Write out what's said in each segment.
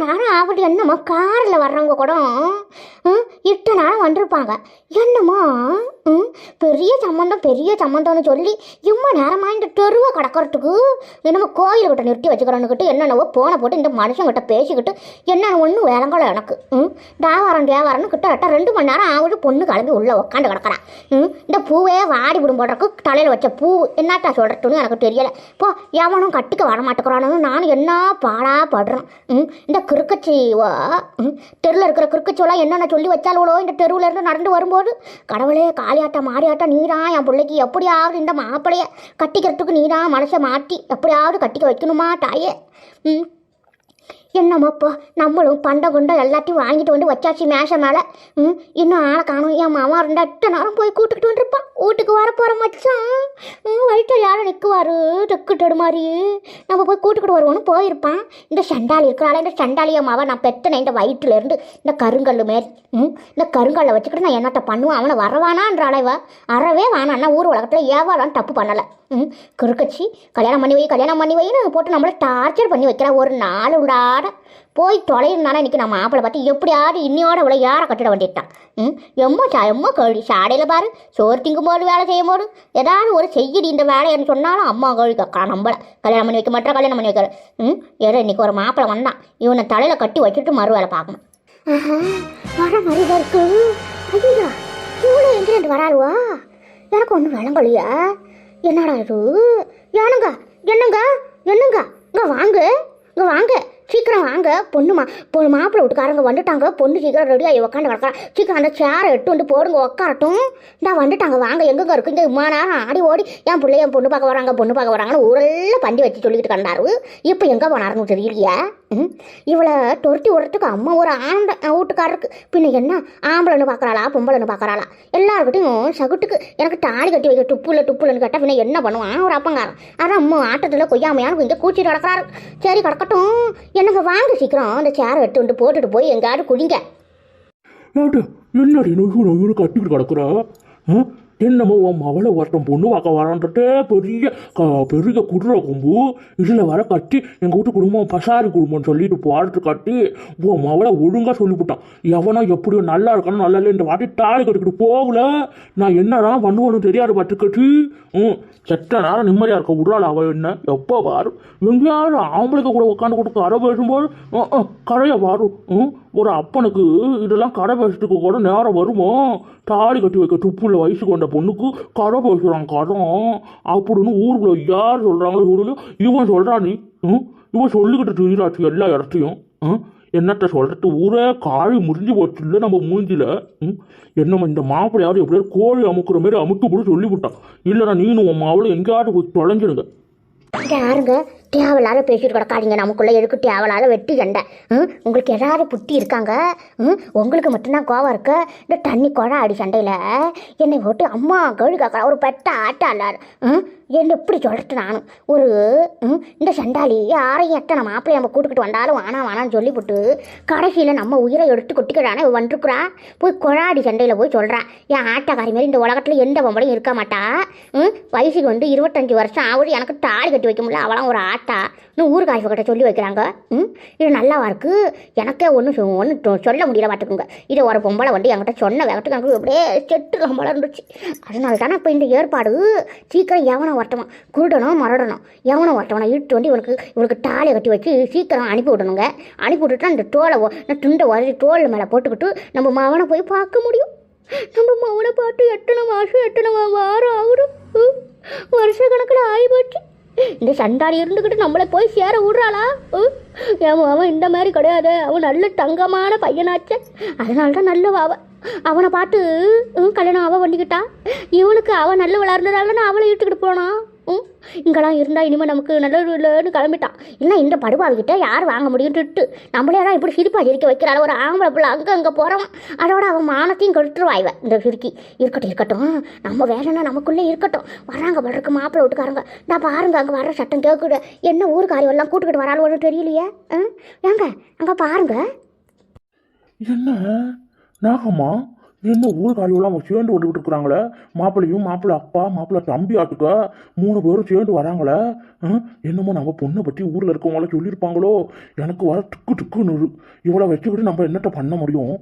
நேரம் ஆகட்டு என்னமோ காரில் வர்றவங்க கூட ம், இட்டு நேரம் வந்திருப்பாங்க. என்னமோ ம், பெரிய சம்மந்தம் பெரிய சம்மந்தம்னு சொல்லி இம்மா நேரமாக இந்த தெருவை கடக்கிறதுக்கு என்னமோ கோயில்கிட்ட நிறுத்தி வச்சுக்கிறோன்னுக்கிட்டு என்னென்னவோ போனை போட்டு இந்த மனுஷங்கிட்ட பேசிக்கிட்டு என்ன ஒன்றும் வேலைங்களோ எனக்கு ம் தேவாரம் தேவாரம்னு கிட்ட ரெண்டு மணி நேரம் ஆகுது பொண்ணு கிளம்பி உள்ளே உட்காந்து கிடக்குறான் ம் இந்த பூவே வாடி விடும் போடுறதுக்கு தலையில் வச்ச பூ என்னட்டா சொல்கிறதுன்னு எனக்கு தெரியலை. போ எவனும் கட்டிக்க வரமாட்டேங்கிறானு நானும் என்ன பாடா படுறேன் ம் இந்த கிறுக்கச்சிவா? தெருவில் இருக்கிற கிறுக்கச்சிவெல்லாம் என்னென்ன சொல்லி வச்சாலோ இந்த தெருவில் இருந்து நடந்து வரும்போது கடவுளே காளியாட்டம் மாறியாட்டம் நீரா என் பிள்ளைக்கு எப்படியாவது இந்த மாப்பிள்ளைய கட்டிக்கிறதுக்கு நீரா மனசை மாற்றி எப்படியாவது கட்டிக்க வைக்கணுமா தாயே? ம் என்னம்மாப்பா நம்மளும் பண்டை குண்டை எல்லாத்தையும் வாங்கிட்டு வந்து வச்சாச்சு மேஷ மேலே. ம் இன்னும் ஆளை காணும். என் மாமா ரெண்டு எட்டு நேரம் போய் கூட்டுக்கிட்டு வந்துருப்பான். வீட்டுக்கு வர போகிற மச்சான். ம் வயிற்றில் யாரும் நிற்குவாரு தெக்குட்டு மாதிரி. நம்ம போய் கூட்டுக்கிட்டு வருவோன்னு போயிருப்பான். இந்த சண்டாளி இருக்கிறாள் இந்த சண்டாளி அம்மாவை நான் பெத்தனை இந்த வயிற்றுல இருந்து இந்த கருங்கல் மாரி ம் இந்த கருங்கல்லை வச்சுக்கிட்டு நான் என்னட்ட பண்ணுவேன்? அவனை வரவானான்ற இவ. அறவே வானா ஊர் உலகத்தில் ஏவாளான்னு தப்பு பண்ணலை. ம் குறுக்கச்சி கல்யாணம் பண்ணி வை கல்யாணம் பண்ணி வைன்னு போட்டு நம்மளை டார்ச்சர் பண்ணி வைக்கிறா ஒரு நாள் உண்டாட போய் தொலைனால இன்னைக்கு நம்ம மாப்பிளை பார்த்து எப்படியாவது இன்னையோட இவ்வளோ யாரை கட்டிட வேண்டிட்டான் ம்? எம்மோ சா எம்மோ கழி சாடையில் பாரு. சோறு திங்கும் போது வேலை செய்யும் போது ஏதாவது ஒரு செய்யடி இந்த வேலைன்னு சொன்னாலும் அம்மா கழுவி கக்கா நம்மள கல்யாணம் பண்ணி வைக்க மாட்டா கல்யாணம் பண்ணி வைக்கிற ம்? ஏதோ இன்னைக்கு ஒரு மாப்பிளை வந்தான். இவனை தலையில் கட்டி வச்சுட்டு மறு வேலை பார்க்கணும். வர மாதிரி இருக்கு. ஐயா இவ்வளோ எங்கிருந்து வராருவா எனக்கு ஒன்றும் விளங்கலையா என்னடா இது? ஏனுங்க என்னங்க என்னங்க? இங்கே வாங்க இங்கே வாங்க. சீக்கிரம் வாங்க பொண்ணுமா. பொ மாப்பிள்ளை வீட்டுக்காரங்க வந்துட்டாங்க. பொண்ணு சீக்கிரம் ரெடியாகி உட்காந்து கிடக்குறான் சீக்கிரம் அந்த சேரை எட்டு வந்து போடுங்க உட்காரட்டும் இந்தா வந்துட்டாங்க வாங்க. எங்கெங்க இருக்கு? இந்த இம்மா நேரம் ஆடி ஓடி என் பிள்ளை என் பொண்ணு பார்க்க வராங்க பொண்ணு பார்க்க வராங்கன்னு ஊரெல்லாம் பண்டி வச்சு சொல்லிக்கிட்டு கண்டாரு இப்போ எங்கே போனாருன்னு தெரியலையே. இவளை துரத்தி விடுறதுக்கு அம்மா ஒரு ஆண்ட வீட்டுக்காரருக்கு பின்ன என்ன? ஆம்பளைன்னு பார்க்குறாளா பொம்பளைன்னு பார்க்குறாளா? எல்லாருக்கிட்டையும் சகுட்டுக்கு எனக்கு தாலி கட்டி வைக்க துப்புல துப்புலன்னு கேட்டால் பின்ன என்ன பண்ணுவான்? ஒரு அப்பங்காரன் அதான் அம்மா ஆட்டத்தில் கொய்யாமையான்னு இங்கே கூச்சிட்டு கிடக்கிறாரு. சரி கிடக்கட்டும். என்னங்க வாங்க சீக்கிரம். அந்த சேரை எடுத்து வந்து போட்டுட்டு போய் எங்கேயாவது குடிங்க. ஏன்டா என்னடி நொய்யு நொய்யுன்னு கட்டிக்கிட்டு கிடக்குறா? என்னமோ உன் மவளை ஒருத்தன் பொண்ணு பார்க்க வரான்றது பெரிய க பெரிய குதிரை கொம்பு. இதில் வர கட்டி எங்கள் வீட்டு குடும்பம் பசாரி குடும்பம்னு சொல்லிட்டு போடுறது கட்டி உன் மவளை ஒழுங்காக சொல்லிவிட்டான் எவனோ எப்படியோ நல்லா இருக்கணும் நல்லா இல்லை இந்த வாட்டி தாலி கட்டிக்கிட்டு போகல. நான் என்னதான் பண்ணுவேன்னு தெரியாது பட்டுக்கட்டி ம் செத்த நேரம் நிம்மதியாக இருக்க விடுறாள் அவள் என்ன? எப்போ பாரு? எங்கேயாவது ஆம்பளைக்கு கூட உட்காந்து கொடுத்து அரை பேசும்போது கரையை பாரு. ம் ஒரு அப்பனுக்கு இதெல்லாம் கடை பேசுறதுக்கு கூட நேரம் வருமோ? தாலி கட்டி வைக்க துப்புள்ள வயசு கொண்ட பொண்ணுக்கு கடை பேசுகிறான் கரம். அப்படின்னு ஊருக்குள்ள யார் சொல்கிறாங்களோ ஊரில் இவன் சொல்கிறா நீ ம்? இவன் சொல்லிக்கிட்டு தெரியாச்சு எல்லா இடத்தையும் ம்? என்னத்த சொல்கிறது ஊரே காழி முறிஞ்சு போச்சு இல்லை நம்ம மூஞ்சில ம்? என்னம்மா இந்த மாப்பிள்ளையாவது எப்படியாவது கோழி அமுக்குற மாதிரி அமுக்கு போட்டு சொல்லிவிட்டான். இல்லைனா நீனும் உன் மாவளும் எங்கேயாவது போய் தொலைஞ்சிடுங்க. இங்க தேவையில்லாத பேசிட்டு கிடக்காதீங்க. நமக்குள்ளே எதுக்கு தேவையில்லாத வெட்டி சண்டை ம்? உங்களுக்கு ஏதாவது புத்தி இருக்காங்க? ம்? உங்களுக்கு மட்டும்தான் கோவம் இருக்கு? இந்த தண்ணி குழா அடி சண்டையில். என்னை போட்டு அம்மா கழுகாக்கா ஒரு பெட்ட ஆட்டம் அல்லாரு ம்? என்ன எப்படி சொல்லிட்டு நானும் ஒரு இந்த சண்டாளி யாரையும் எத்தனை மாப்பிள்ளை நம்ம கூட்டுக்கிட்டு வந்தாலும் வானா வானான்னு சொல்லிவிட்டு கடைசியில் நம்ம உயிரை எடுத்து கொட்டிக்கிறானே வந்துருக்குறா? போய் குழாடி சண்டையில் போய் சொல்கிறா என் ஆட்டக்காரி மாதிரி இந்த உலகத்தில் எந்த பொம்பளையும் இருக்க மாட்டா? ம் வயசுக்கு வந்து இருபத்தஞ்சி வருஷம் ஆகுது எனக்கு தாலி கட்டி வைக்க முடியல அவளாம் ஒரு ஆட்டா இன்னும் ஊருக்காய்ப்பு கிட்ட சொல்லி வைக்கிறாங்க. ம் இது நல்லாவா இருக்கு? எனக்கே ஒன்றும் ஒன்றும் சொல்ல முடியல பார்த்துக்குங்க இதை ஒரு பொம்பளை வந்து என்கிட்ட சொன்ன வேகத்துக்கு எனக்கு அப்படியே செட்டு கம்பளம் இருந்துச்சு. அதனால தானே இப்போ இந்த ஏற்பாடு? சீக்கிரம் எவனை எவனும் ஒருத்தவன். குருடனோ மரடணும் எவனோ ஒருத்தவனை இழுத்து வந்து இவனுக்கு இவனுக்கு டாலை கட்டி வச்சு சீக்கிரம் அனுப்பி விடணுங்க. அனுப்பி விட்டுட்டா இந்த தோலை துண்டை வரைஞ்சி தோல் மேலே போட்டுக்கிட்டு நம்ம மவனை போய் பார்க்க முடியும். நம்ம மவனை பார்த்து எத்தனை மாதம் எத்தனை வாரம் ஆகுது? ம், வருஷ கணக்கில் ஆகி போச்சு இந்த சண்டாடி இருந்துக்கிட்டு நம்மளை போய் சேர விடுறாளா? ம், என் அவன் இந்த மாதிரி கிடையாது. அவன் நல்ல தங்கமான பையனாச்சே. அதனால தான் நல்ல அவனை பார்த்து ம், கல்யாணம் அவள் பண்ணிக்கிட்டா இவனுக்கு அவன் நல்ல வளர்ந்ததால நான் அவளை இழுத்துக்கிட்டு போனான்? ம் இங்கெல்லாம் இருந்தால் இனிமேல் நமக்கு நல்லது இல்லைன்னு கிளம்பிட்டான் இல்லை இந்த படுபாவிக்கிட்ட யார் வாங்க முடியும்ட்டு நம்மளே தான் இப்படி சிரிப்பா சிரிக்க வைக்கிறாள். ஒரு ஆம்பளை பிள்ளை அங்கே அங்கே போகிறவன் அதோட அவன் மானத்தையும் கெடுத்துருவா இவ இந்த சிரிக்கி இருக்கட்டும் இருக்கட்டும். நம்ம வேலைன்னா நமக்குள்ளே இருக்கட்டும். வராங்க வர்றதுக்கு மாப்பிள்ளை வீட்டுக்காரங்க. நான் பாருங்க அங்கே வர்ற சட்டம் கேட்குது என்ன ஊருக்காரி எல்லாம் கூட்டுக்கிட்டு வராலும் ஒன்றும் தெரியலையே? ஆ? ஏங்க அங்கே பாருங்க. என்ன? நாகம்மா என்ன ஊர்காலியெல்லாம் சேர்ந்து வந்துகிட்டு இருக்கிறாங்களே? மாப்பிள்ளையும் மாப்பிள்ளை அப்பா மாப்பிள்ளை தம்பி ஆட்டுக்க? மூணு பேரும் சேர்ந்து வராங்களே? என்னமோ நம்ம பொண்ணை பற்றி ஊரில் இருக்கவங்கள சொல்லியிருப்பாங்களோ? எனக்கு வர துக்கு துக்குன்னு இவ்வளோ வச்சுக்கிட்டு நம்ம என்னட்ட பண்ண முடியும்?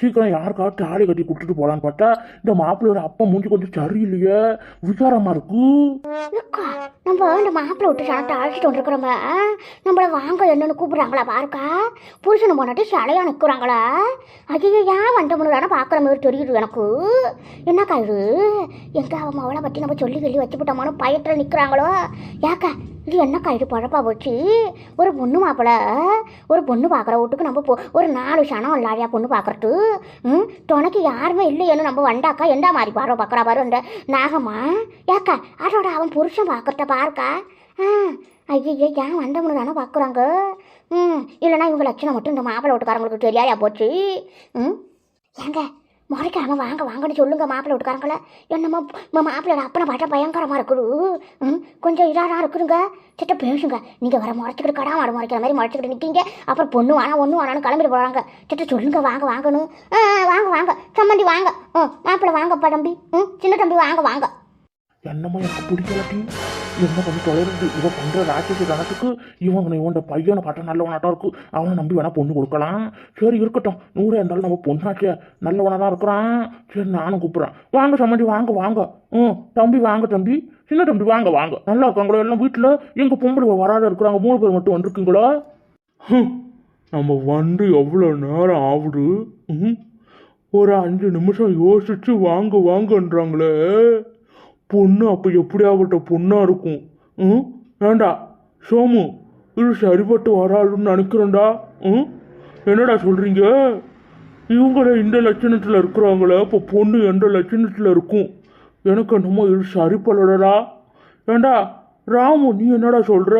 சீக்கிரம் யாருக்காவது தாலி கட்டி கொடுத்துட்டு போகலான்னு பார்த்தா இந்த மாப்பிள்ளையோட அப்பா மூஞ்சி கொஞ்சம் சரியில்லையே. விசாரமா இருக்கு? அக்கா நம்ம இந்த மாப்பிள்ளை விட்டு சாப்பிட்டு அழைச்சிட்டு வந்துருக்குறோம்ப நம்மள வாங்க என்னன்னு கூப்பிடுறாங்களா பாருக்கா? புருஷனை போனாட்டி சிலையா நிற்கிறாங்களா ஐயோ ஏன் வந்த முன்னாடி பார்க்குறோம். மாதிரி தெரியுது எனக்கு. என்னக்கா இது? எங்கே அவன் அவளை பற்றி நம்ம சொல்லி சொல்லி வச்சுவிட்டோமான பயத்தில் நிற்கிறாங்களோ ஏக்கா இது என்னக்கா இது பழப்பா போச்சு? ஒரு பொண்ணு மாப்பிள்ளை ஒரு பொண்ணு பார்க்குற வீட்டுக்கு நம்ம போ ஒரு நாலு சனம் இல்லாடியா பொண்ணு பார்க்குறது ம் துணைக்கு யாருமே இல்லையேன்னு நம்ம வண்டாக்கா எந்த மாதிரி பாரு பார்க்குறா பாரு அந்த நாகம்மா. ஏக்கா அதோட அவன் புருஷன் பார்க்குறத பாருக்கா. ஆ ஐயோ ஏன் வந்தவனு தானே பார்க்குறாங்க ம் இல்லைன்னா இவங்க லட்சணம் மட்டும் இந்த மாப்பிள்ளை வீட்டுக்காரங்களுக்கு தெரியாதா போச்சு? ம் ஏங்க முறைக்காம வாங்க வாங்கன்னு சொல்லுங்க மாப்பிள்ளை வீட்டுக்காரங்கள. என்னமோ மா- மாப்பிள்ளையோட அப்பனை பார்த்தா பயங்கரமாக இருக்குது. ம் கொஞ்சம் இதாக இருக்குதுங்க. சிட்ட பேசுங்க. நீங்கள் வர முறைச்சிக்கிட்டு கடா வர முறைக்கிற மாதிரி முறைச்சிக்கிட்டு நிற்கீங்க அப்புறம் பொண்ணு வேணா ஒன்று வேணான்னு கிளம்பிட்டு போகிறாங்க சிட்ட சொல்லுங்க வாங்க வாங்கணும் ஆ வாங்க வாங்க. சம்மந்தி வாங்க. ம் மாப்பிள்ளை வாங்கப்பா தம்பி. ம் சின்ன தம்பி வாங்க வாங்க. என்னமோ எனக்கு பிடிக்கலட்டி என்ன பண்ணி தொலைறது இவன் பண்ணுற ராட்சசி தனத்துக்கு இவன் இவன் பையனை பார்த்தா நல்லவனாட்டம் இருக்கு. அவனை நம்பி வேணா பொண்ணு கொடுக்கலாம். சரி இருக்கட்டும். நூறே இருந்தாலும் நம்ம பொண்ணாச்சே நல்லவனாக தான் இருக்கிறான். சரி நானும் கூப்பிட்றேன். வாங்க சம்மந்தி வாங்க வாங்க. ம் தம்பி வாங்க தம்பி. சின்ன தம்பி வாங்க வாங்க. நல்லா இருக்காங்களோ? எல்லாம் வீட்டில் எங்கள் பொம்பளை வராத இருக்கிறாங்க. மூணு பேர் மட்டும் வந்திருக்கீங்களா? நம்ம வந்து எவ்வளோ நேரம் ஆகுது ம் ஒரு அஞ்சு நிமிஷம் யோசிச்சு வாங்க வாங்கன்றாங்களே. பொண்ணு அப்போ எப்படியாப்பட்ட பொண்ணாக இருக்கும்? ம்? ஏண்டா? சோமு இது சரிபட்டு வராதுன்னு நினைக்கிறேன்டா. ம்? என்னடா சொல்கிறீங்க இவங்கள இந்த லட்சணத்தில் இருக்கிறவங்கள இப்போ பொண்ணு எந்த லட்சணத்தில் இருக்கும்? எனக்கு என்னமோ இது சரிப்படலடா. ஏண்டா ராமு நீ என்னடா சொல்கிற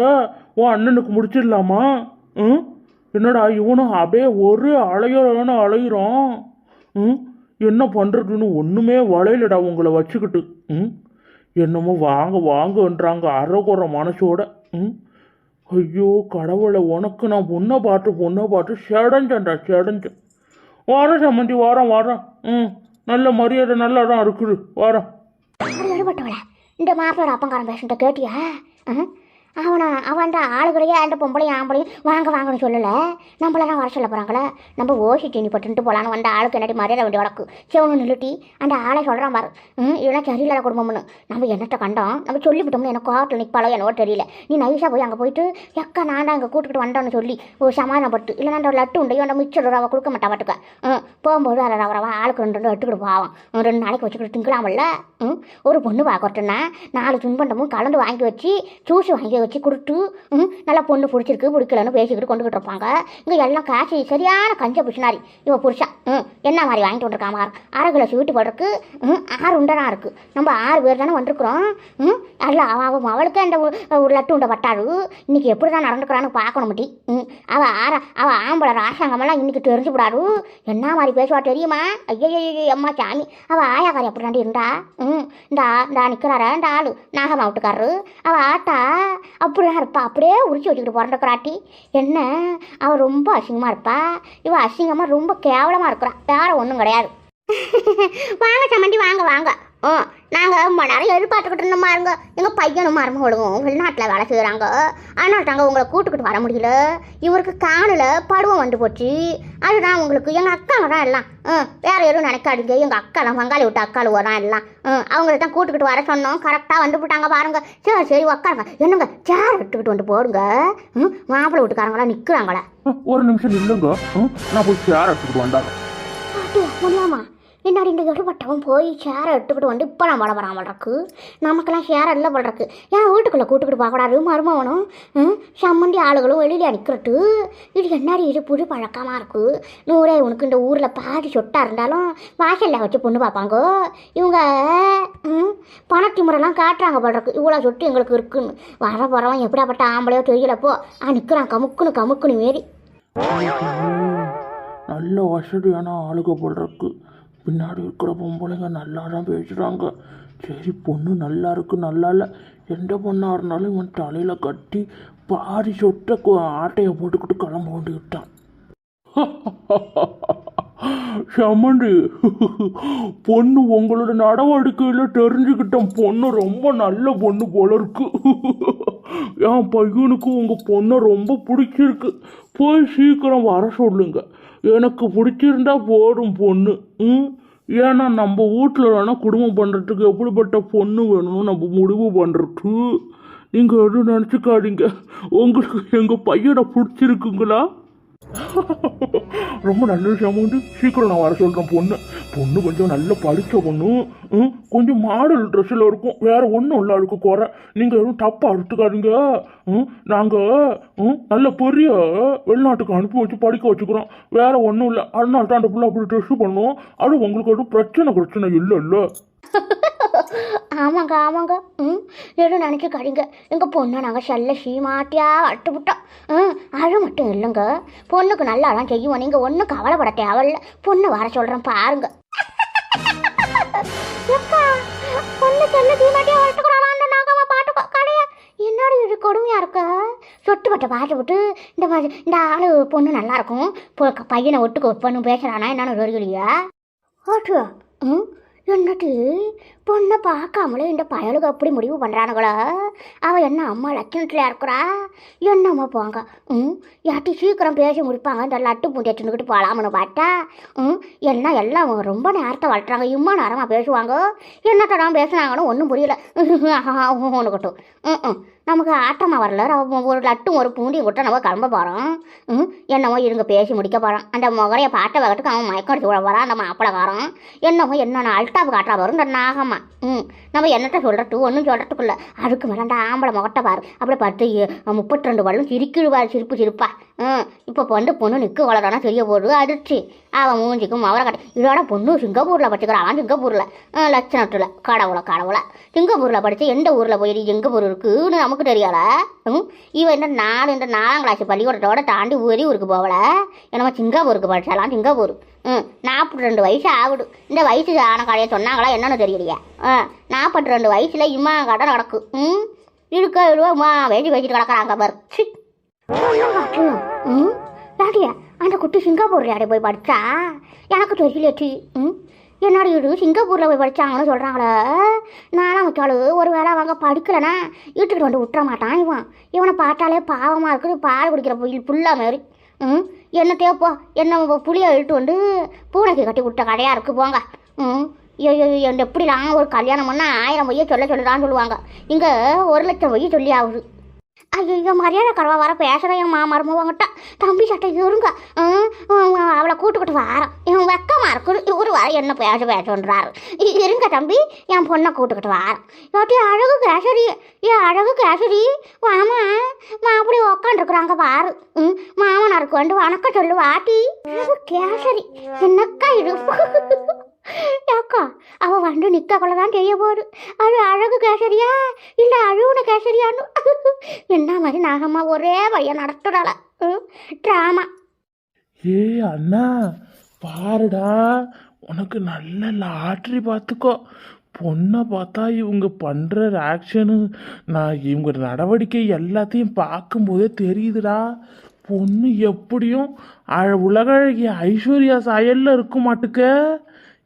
உன் அண்ணனுக்கு முடிச்சிடலாமா? ம்? என்னடா இவனும் அப்படியே ஒரே அலையறான அலையிறான். ம்? என்ன பண்ணுறதுன்னு ஒன்றுமே வளையலடா உங்களை வச்சுக்கிட்டு. ம்? என்னமோ வாங்க வாங்கன்றாங்க அறகுற மனசோட. ம்? ஐயோ கடவுளை உனக்கு நான் பொண்ணை பார்த்து பொண்ணை பார்த்து செடஞ்சேன்டா செடஞ்சேன். வாரம் சம்மந்தி வாரம் வாரம் ம் நல்ல மரியாதை நல்லா தான் இருக்குது வாரம் இந்த மாப்பிளோட அப்பங்காரன் பேசுகிட்ட கேட்டியா? அவனா அவன்டா ஆளுகளையே அந்த பொம்பளையும் ஆம்பளையும் வாங்க வாங்கன்னு சொல்லலை. நம்மளெல்லாம் வர சொல்ல போகிறாங்களே நம்ம ஓசி தீனி பட்டுன்ட்டு போகலான்னு வந்த ஆளுக்கு என்னடி மரியாதை வேண்டிய வழக்கு செவனு நிலுட்டி அந்த ஆளை சொல்கிறான் பாரு. ம் இதெல்லாம் சரியில்லாத குடும்பம்னு. நம்ம என்னத்தை கண்டோம்? நம்ம சொல்லிவிட்டோம்னு எனக்கு கோவத்தில் நிற்பாளோ என்னவோ தெரியல. நீ நைஸாக போய் அங்கே போயிட்டு எக்கா நான் தான் அங்கே கூட்டுக்கிட்டு வந்தோன்னு சொல்லி ஒரு சமாதானப்பட்டு இல்லைன்னா அந்த லட்டு உண்டையும் அந்த மிச்சர் ரவை கொடுக்க மாட்டா பாட்டுக்க. ம் போகும்போது அதை ரவரவா ஆளுக்கு ரெண்டு ரெண்டு எடுத்துக்கிட்டு போவான். ரெண்டு நாளைக்கு வச்சுக்கிட்டு திங்கலாமல்ல ம் ஒரு பொண்ணு பார்க்கட்டுன்னா நாலு துன்பண்டமும் கலந்து வாங்கி வச்சு ஜூஸ் வாங்கி வச்சு கொடுத்து ம் நல்லா பொண்ணு பிடிச்சிருக்கு பிடிக்கலன்னு பேசிக்கிட்டு கொண்டுகிட்டு இருப்பாங்க. இங்கே எல்லாம் காசு சரியான கஞ்ச பிடிச்சினாரி. இவன் புருஷன் ம் என்ன மாதிரி வாங்கிட்டு வந்துருக்கான் அரை கிலோ ஸ்வீட்டு போடுறதுக்கு ம் ஆறு உண்டனா இருக்குது நம்ம ஆறு பேர் தானே வந்திருக்கிறோம் ம் எல்லாம் அவள் அவன் அவளுக்கு அந்த ஒரு- லட்டு உண்டை பட்டாரு இன்னைக்கு எப்படி தான் நடந்துக்கிறான்னு பார்க்கணும் முட்டி. ம் அவள் ஆற அவள் ஆம்பளை ராசாங்கமெல்லாம் இன்றைக்கி தெரிஞ்சு விடாரு என்ன மாதிரி பேசுவா தெரியுமா? ஐயோ அம்மா சாமி. அவள் ஆயாக்காரி எப்படி தாண்டி இருந்தா. ம் இந்தா இந்தா நிற்கிறார இந்த ஆள் நாகம்மா வீட்டுக்காரரு. அவள் ஆட்டா அப்படிதான் இருப்பா? அப்படியே உரிச்சு வச்சுக்கிட்டு பிறந்துக்கிறாட்டி என்ன? அவள் ரொம்ப அசிங்கமாக இருப்பா. இவள் அசிங்கமாக ரொம்ப கேவலமாக இருக்கிறான் வேற ஒன்றும் கிடையாது. வாங்க சம்மந்தி வாங்க வாங்க. ஓ நாங்கள் ரொம்ப நேரம் எதிர்பார்த்துக்கிட்டு இருந்தோமா இருங்க எங்கள் பையனும் மருமகளும் வெளிநாட்டில் வேலை செய்கிறாங்க ஆனால் நாங்கள் உங்களை கூட்டுக்கிட்டு வர முடியல. இவருக்கு காணில் பருவம் வந்து போச்சு. அதுதான் உங்களுக்கு எங்கள் அக்காங்க தான் எல்லாம். ஆ வேற எதுவும் நினைக்காதீங்க. எங்கள் அக்கா தான் பங்காளி விட்டு அக்காளுவோ தான் எல்லாம். ஆ அவங்கள தான் கூட்டுக்கிட்டு வர சொன்னோம். கரெக்டாக வந்து போட்டாங்க பாருங்க. சரி சரி உக்காருங்க என்னங்க சேர் எடுத்துக்கிட்டு வந்து போடுங்க. ம் மாப்பிள்ளை வீட்டுக்காரங்களாம் நிற்கிறாங்களே ஒரு நிமிஷம் இல்லைங்க ம், நான் போய் சேர் எடுத்துக்கிட்டு வந்தாங்க முடியாமா? என்னாடி இந்த எடுபட்டவன் போய் ஷேரை எடுத்துக்கிட்டு வந்து இப்போ நான் வள இருக்கு. நமக்கெல்லாம் ஷேர் இல்லை படுறக்கு ஏன் வீட்டுக்குள்ளே கூட்டுக்கிட்டு பார்க்கக்கூடாது மருமவனும் ம், சம்மந்தி ஆளுகளும் வெளியில் அடிக்கிறட்டு இது என்னடி இது புது பழக்கமாக இருக்குது நூறே உனக்கு இந்த ஊரில் பாதி சொட்டா இருந்தாலும் வாசலில் வச்சு பொண்ணு பார்ப்பாங்க? இவங்க ம், பணத்தி காட்டுறாங்க படுறக்கு இவ்வளோ சொட்டு எங்களுக்கு இருக்குன்னு. வர போகிறவன் எப்படியாப்பட்ட ஆம்பளையோ தெரியலப்போ ஆ நிற்கிறான் கமுக்குன்னு கமுக்குன்னு மாரி நல்ல வசதியான ஆளுக போடுறக்கு பின்னாடி இருக்கிற பொம்பளைங்க நல்லா தான் பேசுகிறாங்க சரி பொண்ணு நல்லா இருக்கு நல்லா இல்லை. எந்த பொண்ணாக இருந்தாலும் இவன் தலையில் கட்டி பாதி சொட்ட ஆட்டையை போட்டுக்கிட்டு கிளம்ப வேண்டி விட்டான் பொண்ணு உங்களோட நடவடிக்கையில் தெரிஞ்சுக்கிட்டேன். பொண்ணு ரொம்ப நல்ல பொண்ணு போல இருக்கு. என் பையனுக்கு உங்கள் பொண்ணை ரொம்ப பிடிச்சிருக்கு. போய் சீக்கிரம் வர சொல்லுங்கள் எனக்கு பிடிச்சிருந்தா போடும் பொண்ணு. ம்? ஏன்னா நம்ம வீட்டில் வேணால் குடும்பம் பண்ணுறதுக்கு எப்படிப்பட்ட பொண்ணு வேணும்னு நம்ம முடிவு பண்ணுறதுக்கு நீங்கள் எதுவும் நினச்சிக்காதீங்க. உங்களுக்கு எங்கள் பையனை பிடிச்சிருக்குங்களா? ரொம்ப நல்ல விஷயம் வந்து சீக்கிரம் நான் வர சொல்கிறேன் பொண்ணு. பொண்ணு கொஞ்சம் நல்ல படித்த பொண்ணு. ம், கொஞ்சம் மாடல் ட்ரெஸ்ஸில் இருக்கும். வேற ஒன்றும் இல்லை அதுக்கு குறை. நீங்கள் எதுவும் தப்பாக எடுத்துக்காதீங்க. நாங்கள் நல்ல பெரிய வெளிநாட்டுக்கு அனுப்பி வச்சு படிக்க வச்சுக்கிறோம். வேற ஒன்றும் இல்லை. அதனால தான் அந்த பிள்ளை அப்படி ட்ரெஸ் பண்ணுவோம் அது உங்களுக்கு எதுவும் பிரச்சனை பிரச்சனை இல்லை இல்லை. ஆமாங்க ஆமாங்க. ம் எதுவும் நினச்சிக்காதீங்க எங்கள் பொண்ணை நாங்கள் செல்ல சீமாட்டியா அட்டு விட்டோம் ம் அழு மட்டும் இல்லைங்க. பொண்ணுக்கு நல்லா தான் செய்வோம். நீங்கள் ஒன்றும் கவலைப்பட தேவையில்ல. பொண்ணு வர சொல்கிறேன் பாருங்க. பொண்ணு என்னடி இது கொடுமையாக இருக்க? சொட்டு பட்ட பாட்டு விட்டு இந்த மாதிரி இந்த ஆளு பொண்ணு நல்லா இருக்கும். பொ- பையனை ஒட்டுக்கு பொண்ணு பேசுகிறானா என்னன்னு தெரியலையா ஆட்டு ம் என்னட்டு பொண்ணை பார்க்காமலே இந்த பயலுக்கு அப்படி முடிவு பண்ணுறானுங்களோ அவள் என்ன அம்மா லட்சணத்தில் இருக்கிறா? என்னம்மா போங்க. ம்? யாட்டி சீக்கிரம் பேசி முடிப்பாங்க. இந்த லட்டு பூண்டி எடுத்துக்கிட்டு போகலாம்னு பார்த்தா ம்? எல்லாம் எல்லாம் ரொம்ப நேரத்தை வளர்த்துறாங்க. இம்மா நேரமாக பேசுவாங்க. என்னத்தடா பேசுனாங்கன்னு ஒன்றும் புரியல. ஒன்றுக்கட்டும் ம் ம். நமக்கு ஆட்டமாக வரல. ஒரு லட்டும் ஒரு பூண்டியும் கொடுத்தா நம்ம கிளம்ப போகிறோம் ம்? என்னமோ இருங்க பேசி முடிக்க போகிறோம் அந்த முகரையை பாட்டை வகட்டுக்கு அவன் மயக்கம் எடுத்து வரான் அந்த மாப்பிளக்காரன் என்னமோ என்னென்ன அல்டாப் காட்டுறா வரும் இந்த நாகம்மா. ம். நம்ம என்னட்ட சொல்கிறது ஒன்றும் சொல்கிறதுக்குள்ள அதுக்கு மேலே ஆம்பளை முகத்தை பாரு. அப்படியே பத்து முப்பத்தி ரெண்டு வல்லும் சிரிக்கிடுவார் சிரிப்பு சிரிப்பா. ம் இப்போ வந்து பொண்ணு நிற்க வளரானா தெரிய போடுது அதிர்ச்சி. அவன் மூஞ்சிக்கும் அவரை கட்ட. இதோட பொண்ணு சிங்கப்பூரில் படிச்சுக்கிறான் சிங்கப்பூரில். லட்சணத்தில். கடவுளை கடவுளை. சிங்கப்பூரில் படித்து எந்த ஊரில் போய் சிங்கப்பூர் இருக்குன்னு நமக்கு தெரியல ம்? இவன் இந்த நாலு இந்த நாலாம் கிளாஸ் பள்ளிக்கூடத்தோட தாண்டி ஊரி ஊருக்கு போகல. என்னமோ சிங்கப்பூருக்கு படிச்சாலாம் சிங்கப்பூர். ம் நாற்பத்தி ரெண்டு வயசு ஆகுது. இந்த வயசு ஆன கடையை சொன்னாங்களா என்னன்னு தெரியலையே. ஆ நாற்பத்தி ரெண்டு வயசில் இம்மா கடை நடக்கு. ம் இருக்க இழுவா வேஜி வச்சுட்டு கிடக்குறாங்க பாரு. சி. ம் டாடியா அந்த குட்டி சிங்கப்பூர் யாரே போய் படித்தா எனக்கு தெரியலட்டி ம் என்னோட இது சிங்கப்பூரில் போய் படித்தாங்கன்னு சொல்கிறாங்களே நானும் வச்சாலும் ஒரு வேளை அவங்க படிக்கலைன்னா வீட்டுக்கிட்ட வந்து விட்டுற மாட்டான் இவன். இவனை பார்த்தாலே பாவமாக இருக்குது பால் குடிக்கிற புல் புல்லா மாரி ம்? என்ன தேப்போ என்ன புளியை இழுட்டு வந்து பூனைக்கு கட்டி விட்ட கடையாக இருக்குது போங்க. ம்? ஐயோ இந்த எப்படிலாம் ஒரு கல்யாணம் பண்ணால் ஆயிரம் பொய்யை சொல்ல சொல்லுதான்னு சொல்லுவாங்க. இங்கே ஒரு லட்சம் பொய்யை சொல்லி ஆகுது ஐயோ மரியாதை கடவா வர பேசுகிறேன் என் மாமா மருமவங்கிட்ட தம்பி சட்டை இருங்க. அவளை கூட்டுக்கிட்டு வாரம் என் வெக்கமாக இருக்குது. இவரு வர என்ன பேச பேசுன்றாரு. இருங்க தம்பி. என் பொண்ணை கூட்டுக்கிட்டு வாரம் இவட்டி அழகு கேசரி. ஏ அழகு கேசரி. மாமா மாப்பிடி உக்காண்டிருக்குறாங்க பாரு. ம் மாமனாருக்கு வந்து வணக்கம் சொல்லு வாட்டி கேசரி. என்னக்கா இது? ஏக்கா அவ வந்து நிற்கக்குள்ள தான் தெரிய போகுது. அது அழகு கேசரியா? இல்லை அழுவுன கேசரியான்னு? என்ன மாதிரி நாகம்மா ஒரே பையன் நடத்துறாள? ட்ராமா ஏ அண்ணா பாருடா உனக்கு நல்ல லாட்ரி பார்த்துக்கோ பொண்ணை பார்த்தா இவங்க பண்ணுற ஆக்ஷனு நான் இவங்க நடவடிக்கை எல்லாத்தையும் பார்க்கும்போதே தெரியுதுடா. பொண்ணு எப்படியும் அழ உலகழகிய ஐஸ்வர்யா சாயல்ல இருக்க மாட்டுக்க.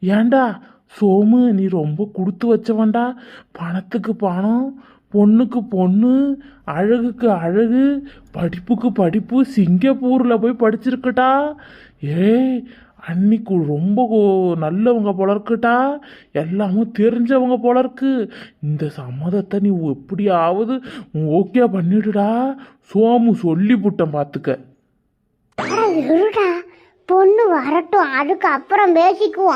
ஏன்டா சோமு நீ ரொம்ப கொடுத்து வச்சவன்டா. பணத்துக்கு பணம் பொண்ணுக்கு பொண்ணு அழகுக்கு அழகு படிப்புக்கு படிப்பு சிங்கப்பூரில் போய் படிச்சிருக்கட்டா. ஏய் அன்னைக்கு ரொம்ப கோ- நல்லவங்க போல இருக்குட்டா எல்லாமும் தெரிஞ்சவங்க போல இருக்கு இந்த சம்மதத்தை நீ எப்படியாவது ஓகே பண்ணிடுடா. சோமு சொல்லி புட்டம் பார்த்துக்க பொண்ணு வரட்டும் அதுக்கு அப்புறம் பேசிக்குவோம்.